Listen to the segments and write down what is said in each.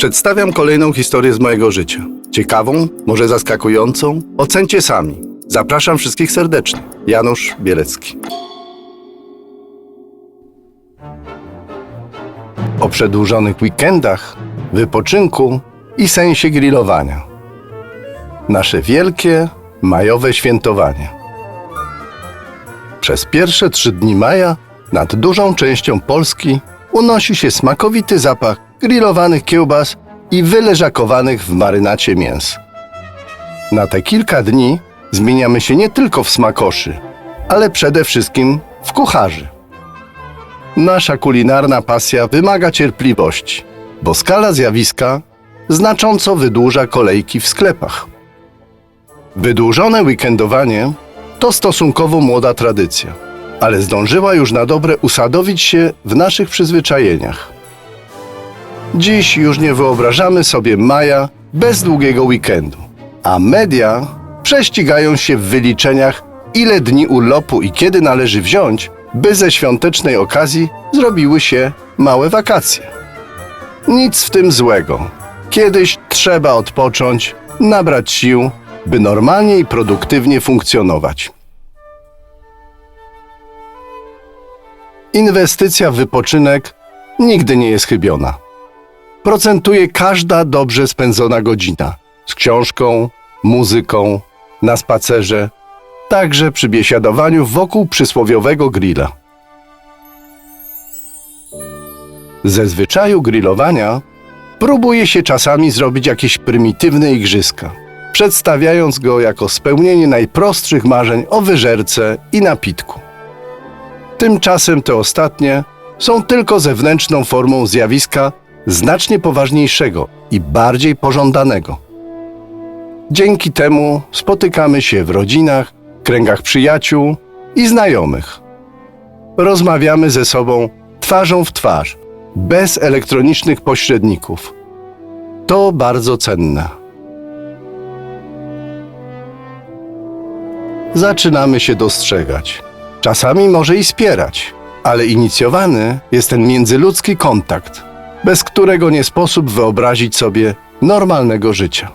Przedstawiam kolejną historię z mojego życia. Ciekawą, może zaskakującą. Ocencie sami. Zapraszam wszystkich serdecznie. Janusz Bielecki. O przedłużonych weekendach, wypoczynku i sensie grillowania. Nasze wielkie, majowe świętowanie. Przez pierwsze trzy dni maja nad dużą częścią Polski unosi się smakowity zapach grillowanych kiełbas i wyleżakowanych w marynacie mięs. Na te kilka dni zmieniamy się nie tylko w smakoszy, ale przede wszystkim w kucharzy. Nasza kulinarna pasja wymaga cierpliwości, bo skala zjawiska znacząco wydłuża kolejki w sklepach. Wydłużone weekendowanie to stosunkowo młoda tradycja, ale zdążyła już na dobre usadowić się w naszych przyzwyczajeniach. Dziś już nie wyobrażamy sobie maja bez długiego weekendu, a media prześcigają się w wyliczeniach, ile dni urlopu i kiedy należy wziąć, by ze świątecznej okazji zrobiły się małe wakacje. Nic w tym złego. Kiedyś trzeba odpocząć, nabrać sił, by normalnie i produktywnie funkcjonować. Inwestycja w wypoczynek nigdy nie jest chybiona. Procentuje każda dobrze spędzona godzina z książką, muzyką, na spacerze, także przy biesiadowaniu wokół przysłowiowego grilla. Ze zwyczaju grillowania próbuje się czasami zrobić jakieś prymitywne igrzyska, przedstawiając go jako spełnienie najprostszych marzeń o wyżerce i napitku. Tymczasem te ostatnie są tylko zewnętrzną formą zjawiska znacznie poważniejszego i bardziej pożądanego. Dzięki temu spotykamy się w rodzinach, kręgach przyjaciół i znajomych. Rozmawiamy ze sobą twarzą w twarz, bez elektronicznych pośredników. To bardzo cenne. Zaczynamy się dostrzegać. Czasami może i spierać, ale inicjowany jest ten międzyludzki kontakt, bez którego nie sposób wyobrazić sobie normalnego życia.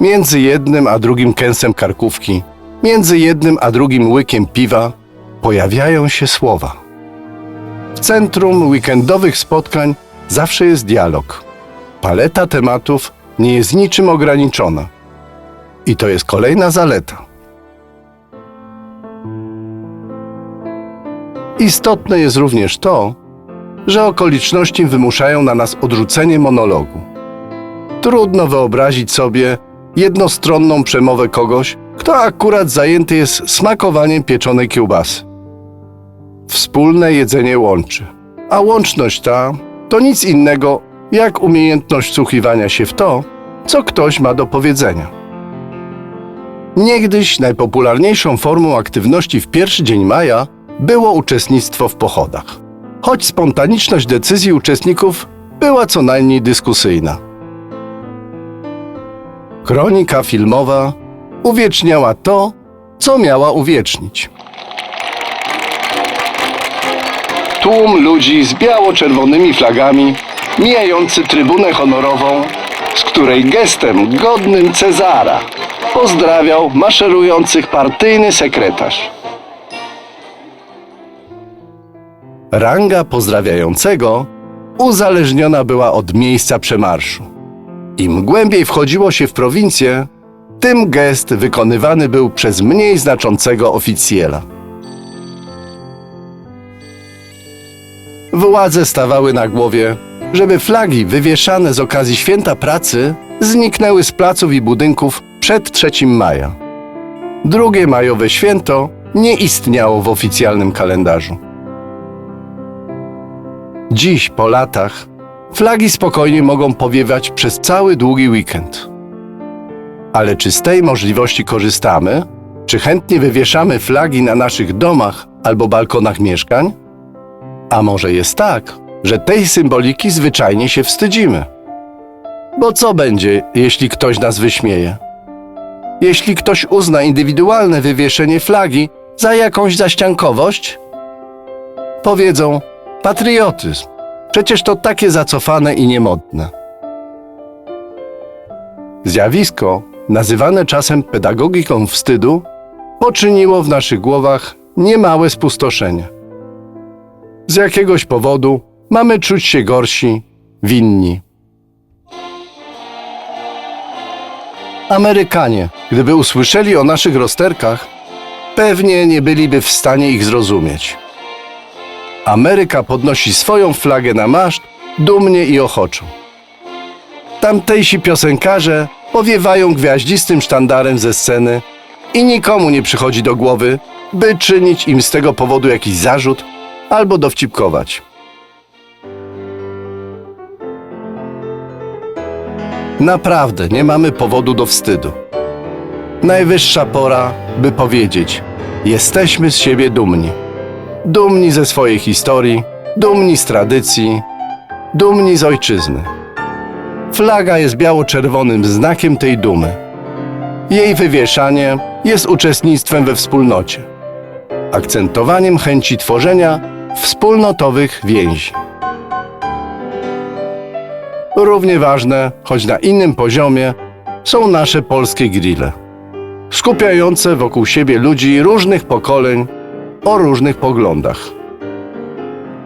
Między jednym a drugim kęsem karkówki, między jednym a drugim łykiem piwa pojawiają się słowa. W centrum weekendowych spotkań zawsze jest dialog. Paleta tematów nie jest niczym ograniczona. I to jest kolejna zaleta. Istotne jest również to, że okoliczności wymuszają na nas odrzucenie monologu. Trudno wyobrazić sobie jednostronną przemowę kogoś, kto akurat zajęty jest smakowaniem pieczonej kiełbasy. Wspólne jedzenie łączy, a łączność ta to nic innego jak umiejętność wsłuchiwania się w to, co ktoś ma do powiedzenia. Niegdyś najpopularniejszą formą aktywności w pierwszy dzień maja było uczestnictwo w pochodach. Choć spontaniczność decyzji uczestników była co najmniej dyskusyjna. Kronika filmowa uwieczniała to, co miała uwiecznić. Tłum ludzi z biało-czerwonymi flagami, mijający trybunę honorową, z której gestem godnym Cezara pozdrawiał maszerujących partyjny sekretarz. Ranga pozdrawiającego uzależniona była od miejsca przemarszu. Im głębiej wchodziło się w prowincję, tym gest wykonywany był przez mniej znaczącego oficjela. Władze stawały na głowie, żeby flagi wywieszane z okazji święta pracy zniknęły z placów i budynków przed 3 maja. Drugie majowe święto nie istniało w oficjalnym kalendarzu. Dziś, po latach, flagi spokojnie mogą powiewać przez cały długi weekend. Ale czy z tej możliwości korzystamy? Czy chętnie wywieszamy flagi na naszych domach albo balkonach mieszkań? A może jest tak, że tej symboliki zwyczajnie się wstydzimy? Bo co będzie, jeśli ktoś nas wyśmieje? Jeśli ktoś uzna indywidualne wywieszenie flagi za jakąś zaściankowość? Powiedzą, patriotyzm. Przecież to takie zacofane i niemodne. Zjawisko, nazywane czasem pedagogiką wstydu, poczyniło w naszych głowach niemałe spustoszenie. Z jakiegoś powodu mamy czuć się gorsi, winni. Amerykanie, gdyby usłyszeli o naszych rozterkach, pewnie nie byliby w stanie ich zrozumieć. Ameryka podnosi swoją flagę na maszt dumnie i ochoczo. Tamtejsi piosenkarze powiewają gwiaździstym sztandarem ze sceny i nikomu nie przychodzi do głowy, by czynić im z tego powodu jakiś zarzut albo dowcipkować. Naprawdę nie mamy powodu do wstydu. Najwyższa pora, by powiedzieć: jesteśmy z siebie dumni. Dumni ze swojej historii, dumni z tradycji, dumni z ojczyzny. Flaga jest biało-czerwonym znakiem tej dumy. Jej wywieszanie jest uczestnictwem we wspólnocie, akcentowaniem chęci tworzenia wspólnotowych więzi. Równie ważne, choć na innym poziomie, są nasze polskie grille, skupiające wokół siebie ludzi różnych pokoleń o różnych poglądach.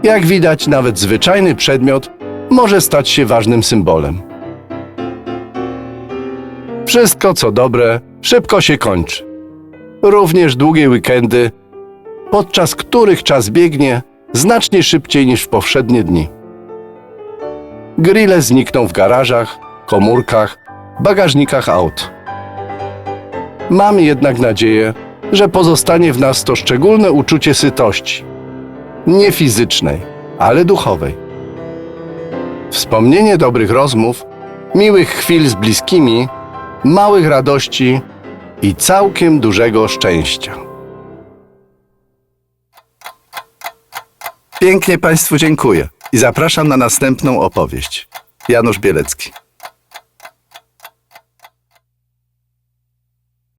Jak widać, nawet zwyczajny przedmiot może stać się ważnym symbolem. Wszystko, co dobre, szybko się kończy. Również długie weekendy, podczas których czas biegnie znacznie szybciej niż w powszednie dni. Grille znikną w garażach, komórkach, bagażnikach aut. Mam jednak nadzieję, że pozostanie w nas to szczególne uczucie sytości. Nie fizycznej, ale duchowej. Wspomnienie dobrych rozmów, miłych chwil z bliskimi, małych radości i całkiem dużego szczęścia. Pięknie Państwu dziękuję i zapraszam na następną opowieść. Janusz Bielecki.